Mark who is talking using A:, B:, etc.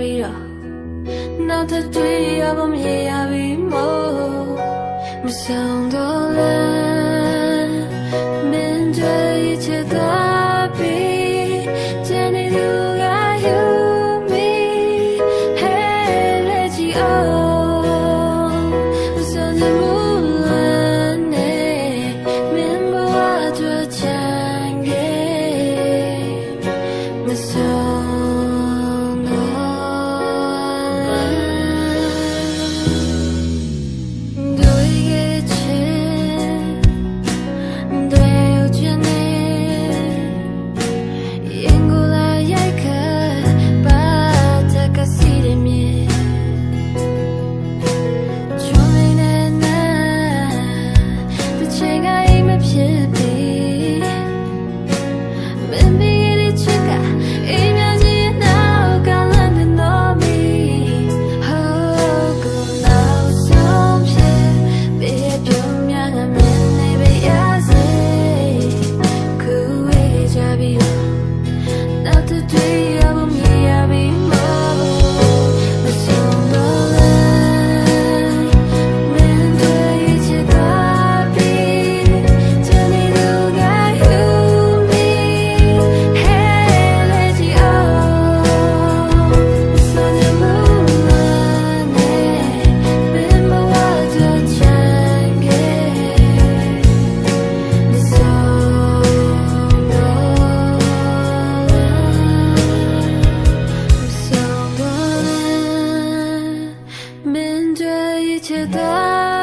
A: ပြီးတော့နောက်ထပ်တွေ့ရဖို့မရပြီမို့မဆောင်တော့လဲမင်းတို့ရဲ့ချစ်သား should be 切断